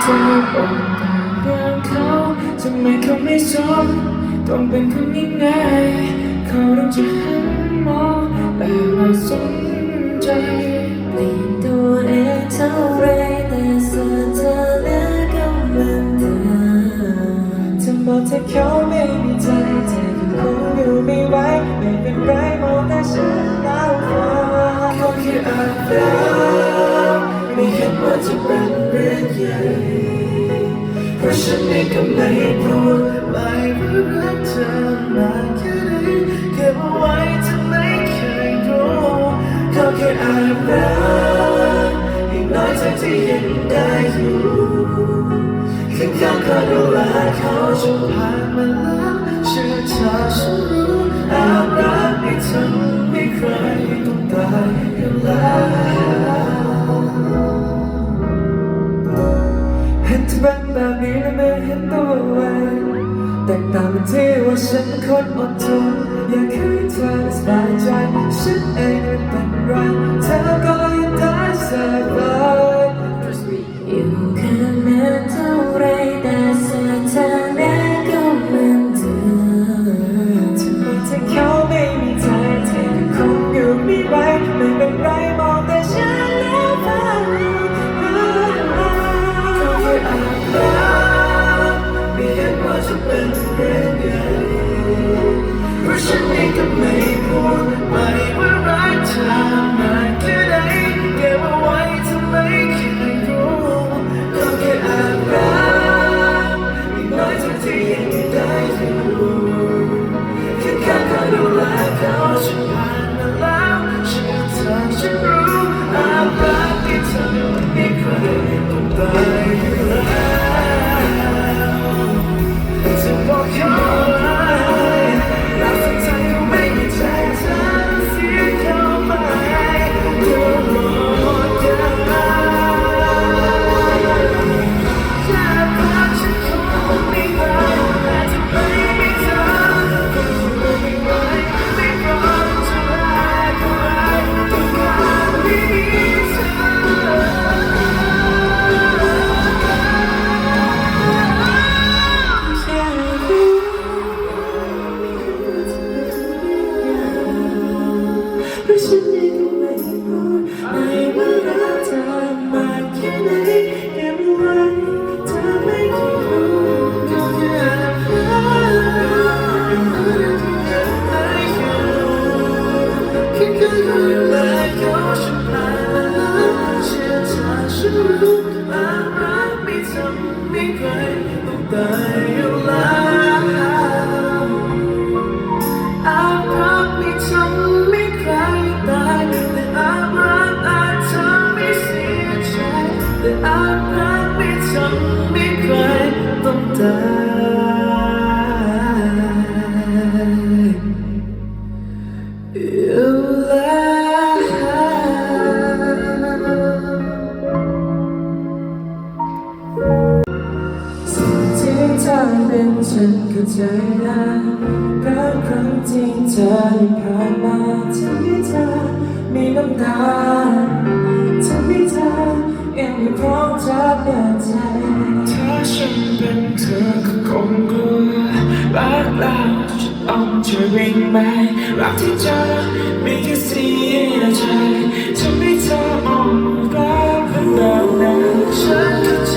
เธอบอกแต่เรื่องเขาทำไมเขาไม่สนต้องเป็นคนยังไงเขาต้องจะหันมองแต่เราสนใจเปลี่ยนตัวเองเท่าไรแต่ส่วนเธอแล้วก็เหมือนเดิมเธอบอกถ้าเขาไม่มีใจเธอก็คงอยู่ไม่ไหวไม่เป็นไรมองแต่ฉันแล้วฟ้าเขาแค่อาจรักไม่เห็นว่าจะเป็น ราะฉันเองก็ไม่พูดไม่ว่ารักเธอมากแค่ไหนเก็บเอาไว้เธอไม่เคยรู้เขาแค่อาจรักอีกน้อยใจที่ยังได้อยู่ข้างๆก็ดูแลเขาจนผ่านมาแล้วเชื่อเธอฉันรู้อารักไม่ทำให้ใครต้องตายอยู่แล้ว แต่ตามที่ว่าฉันคนอดทนอยากให้เธอสบายใจ ฉันเองไม่เป็นไรเธอก็ยังได้สบายำให้ ตาทำให้เธอยังไม่พร้อมจะเปิดใจถ้าฉันเป็นเธอก็คงกลัวรักเราจะต้องเธอวิ่งไปรักที่เธอมีแค่เสียใจทำให้เธอมองรักเป็นแบบนั้นฉันเ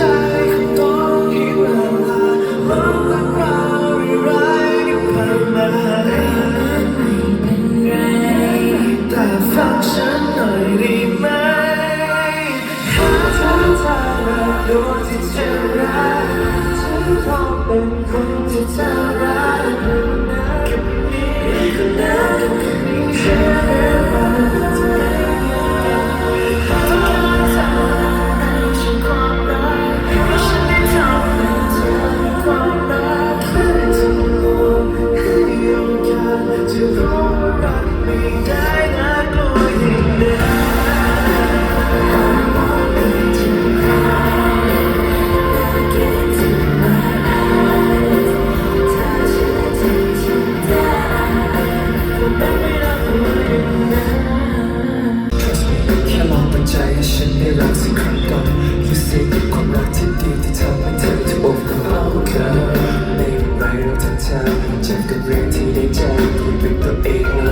ำจากกับเรื่องที่ได้เจอคุยเป็นตัวเอง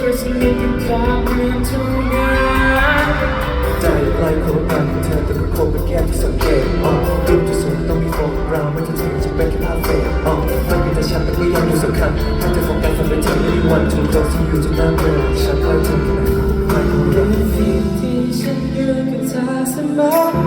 ก็จะมีแต่ความเหมือนทุกงานใจใกล้คนกันเธอแต่ก็คงเป็นแค่ที่สังเกตออกจุดที่สุดต้องมีโฟกราไม่จะถึงจะเป็นแค่ภาพเฟกออกมันเป็นแต่ฉันแต่ไม่ยอมดูสำคัญถ้าเธอโฟกัสฝันไปเธอไม่มีวันถึงตรงที่อยู่จนน้าเบื่ฉันคอยจเธอแค่ไหนไม่รู้เรื่งที่ฉันอยู่กับเธอเสมอ